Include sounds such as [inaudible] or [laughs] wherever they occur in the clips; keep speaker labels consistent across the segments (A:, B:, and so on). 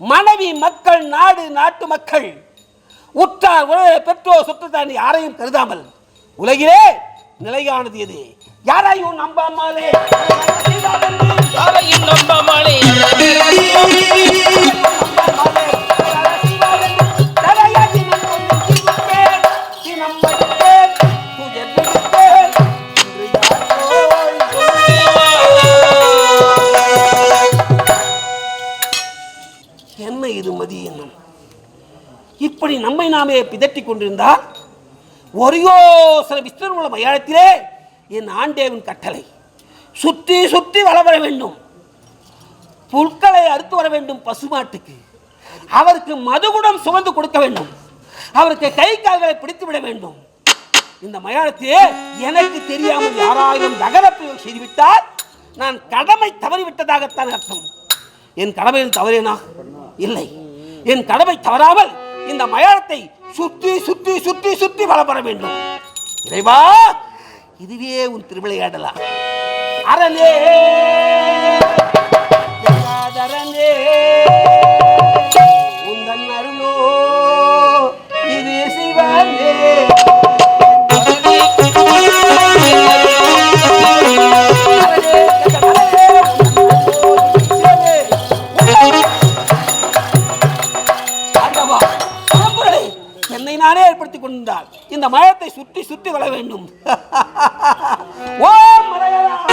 A: மனைவி மக்கள் நாடு நாட்டு மக்கள் உற்றார் உறவு பெற்றோர் தாண்டி யாரையும் கருதாமல் உலகிலே நிலையானது எது? யாரையும் நம்பாமலே.
B: யாரையும் நம்பாமலே.
A: என்ன என்னும். இப்படி நம்மை நாமே பிதற்றிக் கொண்டிருந்தால் ஒரு யோசனை விஸ்வரமுள்ள மயானத்திலே என் ஆண்டேவின் கட்டளை. சுற்றி சுற்றி வள வர வேண்டும். புற்களை அறுத்து வர வேண்டும் பசுமாட்டுக்கு. அவருக்கு மதுகுடம் சுமந்து கொடுக்க வேண்டும். அவருக்கு கை கால்களை பிடித்து விட வேண்டும். இந்த மயானத்தையே எனக்கு தெரியாமல் யாராயிரம் நகர செய்துவிட்டால் நான் கடமை தவறிவிட்டதாகத்தான் அர்த்தம். என் கடமையில் தவறேனா? இல்லை. என் கடமை தவறாமல் இந்த மயானத்தை சுற்றி சுற்றி சுற்றி சுற்றி வலம் வேண்டும். இறைவா இதுவே உன் திருவிளையாடலா அரணே கொண்டால் இந்த மரத்தை சுற்றி சுற்றி வர வேண்டும். [laughs] ஓ
B: என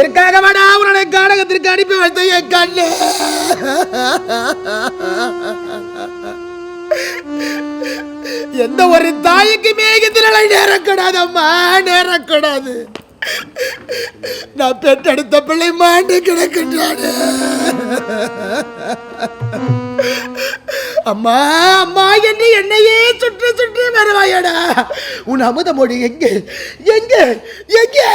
B: இதற்காக வேணா உன்னை காடகத்திற்கு அனுப்பி வைத்த என் கண்ணு? எந்த ஒரு தாய்க்குமே இந்த நேரக்கூடாது அம்மா நேரக்கூடாது. நான் பெற்றெடுத்த பிள்ளை மாண்டு கிடக்கின்றானே. அம்மா அம்மா என்று என்னையே சுற்றி சுற்றி வருவாயடா. உன் அமுத மொழி எங்கே? எங்கே? எங்கே?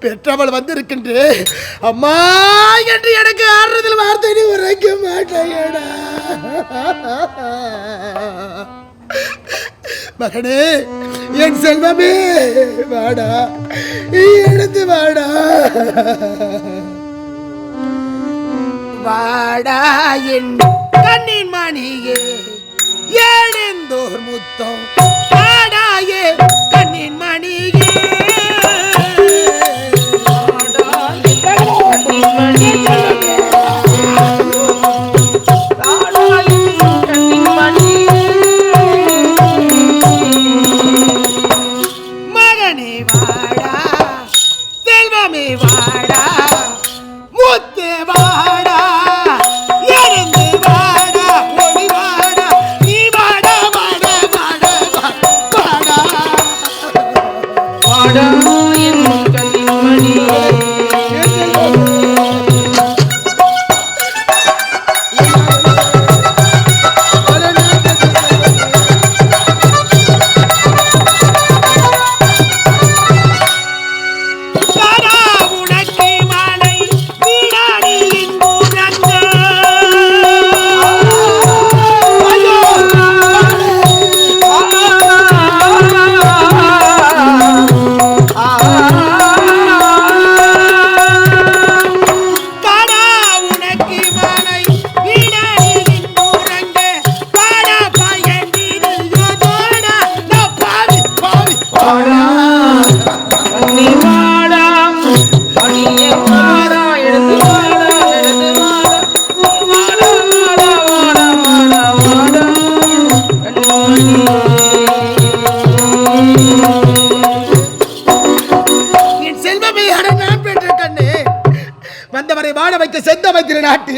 B: பெற்றவள் வந்திருக்கின்றே. அம்மா என்று எனக்கு ஆறுதல் வார்த்தை நீ உரைக்க மாட்டேயடா. மகனே என் செல்வமே வாடா. எடுத்து வாடா. வாடாயின் கண்ணின் மணியே ஏழெந்தோர் முத்தம் வாடாயே கண்ணின் மணியே.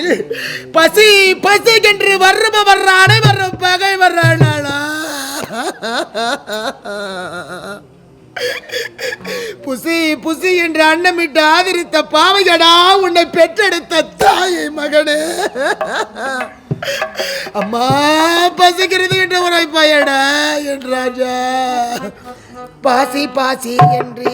B: வைத்திர பசி பசி என்று வர்றம வர்ற அனைவரும் பகை வர்றாளா புசி புசி என்று அன்னமிட்டு ஆதரித்த பாவையடா உன்னை பெற்றெடுத்த தாயை மகனே. அம்மா பசிக்கிறது என்று உரைப்பாயடா என் ராஜா. பாசி பாசி என்று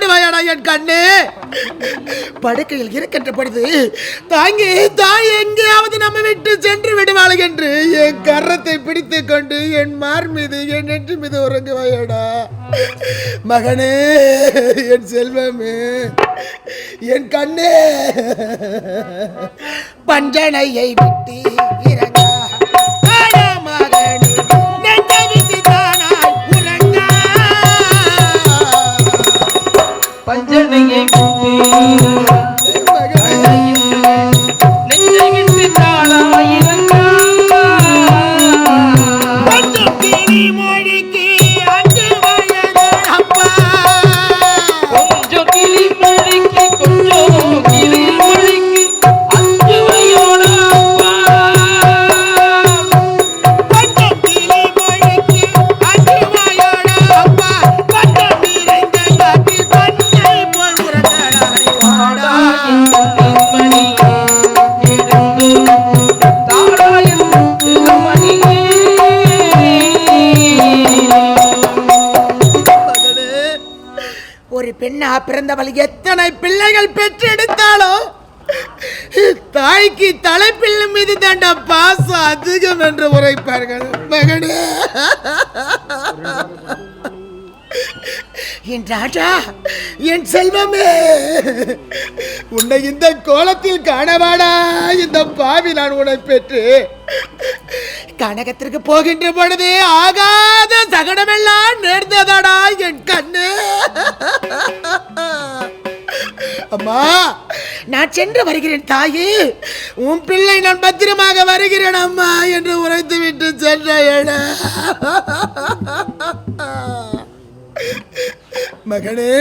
B: தூக்கி என் கண்ணு. படுக்கையில் இருக்கின்ற பொழுது தாங்கி தாய் எங்கேயாவது நம்ம விட்டு சென்று விடுவாள் என்று என் கரத்தை பிடித்து கொண்டு என் மார் மீது என் நெற்றி மீது உறங்குவாயடா. மகனே என் செல்வமே என் கண்ணே. பஞ்சனையை விட்டு
C: பஞ்சனையை
B: பிறந்தவள் எத்தனை பிள்ளைகள் பெற்றெடுத்தாலும் தாய்க்கு தலைப்பிள்ளை மீது தாண்டா பாசம் அதிகம் என்று உரைப்பார்கள். மகனே. என் ராஜா என் செல்வமே உன்னை இந்த கோலத்தில் காணவாடா. இந்த பாவி நான் உன்னை பெற்று கனகத்திற்கு போகின்ற பொழுது ஆகாத சகடமெல்லாம் நேர்ந்ததடா என் கண்ணு. அம்மா நான் சென்று வருகிறேன் தாயே. உன் பிள்ளை நான் பத்திரமாக வருகிறேன் அம்மா என்று உரைத்து விட்டு சென்ற மகனே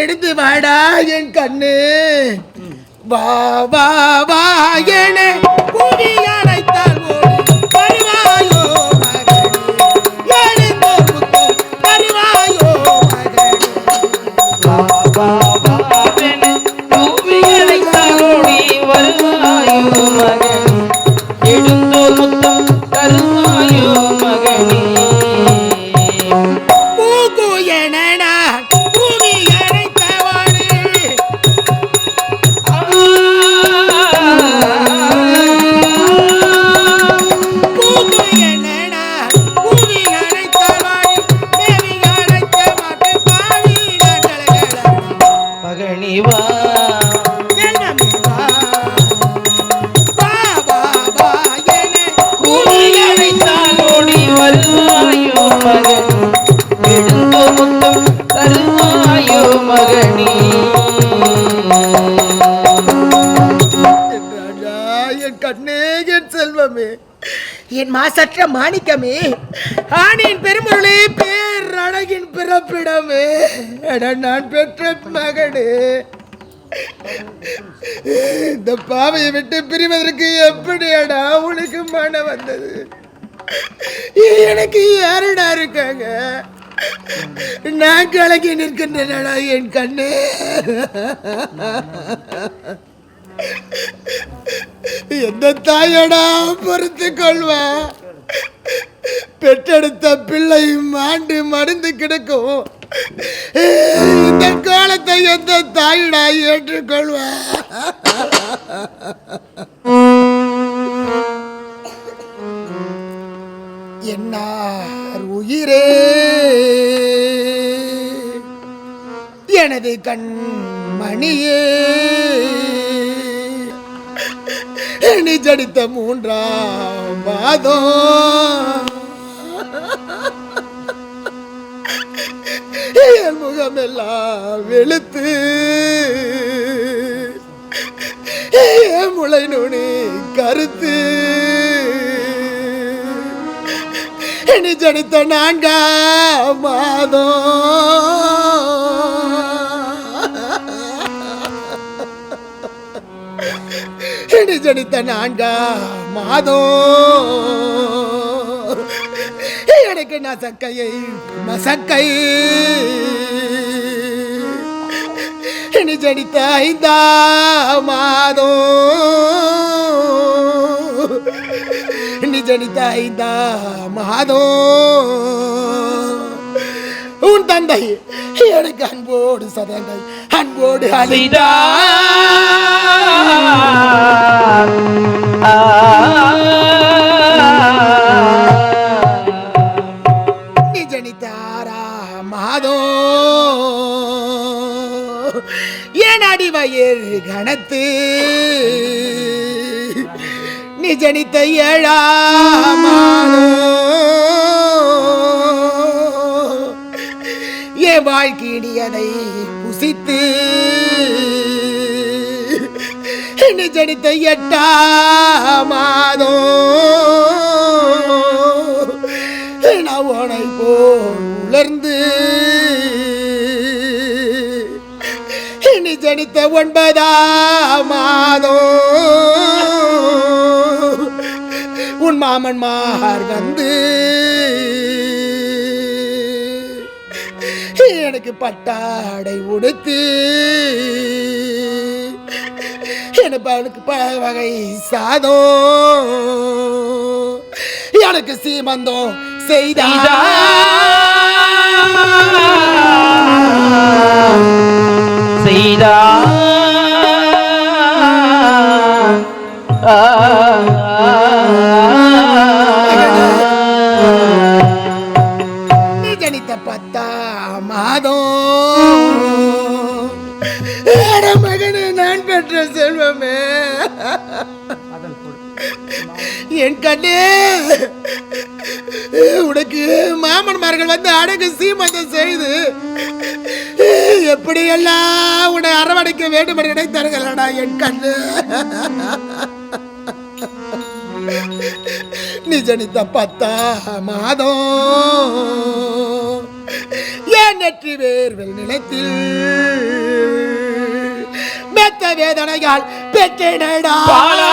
B: எடுத்து வாடா என் கண்ணு. வா வா வா என கண்ணே என் செல்வமே. என் மாசற்ற மாணிக்கமே. ஆணின் பெருமுருளே பேர் அழகின் பிறப்பிடமே. அட நான் பெற்ற மகனே. இந்த பாவையை விட்டு பிரிவதற்கு எப்படி அடா உனக்கு மனம் வந்தது? எனக்கு யாருடா இருக்காங்க? நான் கலங்கி நிற்கின்றனடா என் கண்ணே. எந்த தாயடா பொறுத்து கொள்வா. பெற்றெடுத்த பிள்ளை மாண்டு மடிந்து கிடக்கும். இந்த காலத்தை எந்த தாயடா ஏற்றுக்கொள்வா? என்னார் உயிரே? எனது கண் மணியே இனி ஜடித்த மூன்றாம் மாதம் என் முகமெல்லாம் வெளுத்து முளை நுனி கருத்து. இனி ஜடித்த நான்காம் மாதம் நீ ஜடித்த நான்காம் மாதம். எனக்கு நசக்கையை மசக்கை நீ ஜடித்த ஐந்தா மாதம். நீ ஜடித்த ஐந்தா மாதம். உன் தந்தை. எனக்கு அன்போடு சதங்கை அன்போடு அழிந்தா. ஜனித்தாரா மாதம் என் அடிவயிர் கணத்து நீ ஜனித்த ஏழாம் என் வாழ்க்கையினியதை புசித்து நீ எட்டா எட்டாம் மாதம் நான் உனை போல் உலர்ந்து உன் மாமன் மார் வந்து எனக்கு பட்டாடை உடுத்து. எனக்கு அவனுக்கு பல வகை சாதம். எனக்கு சீமந்தம் செய்தார் வந்து அடகு சீமந்தம் செய்து எப்படியெல்லாம் உன்னை அரவணைக்க வேண்டும் என்று நினைத்தார்களடா என் கண்ணு? நீ ஜனித்த பத்தா மாதம் என் நெற்றி வேர்வெல் நிலத்தில்? மெத்த வேதனையால் பெற்றடா பாலா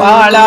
C: பாலா.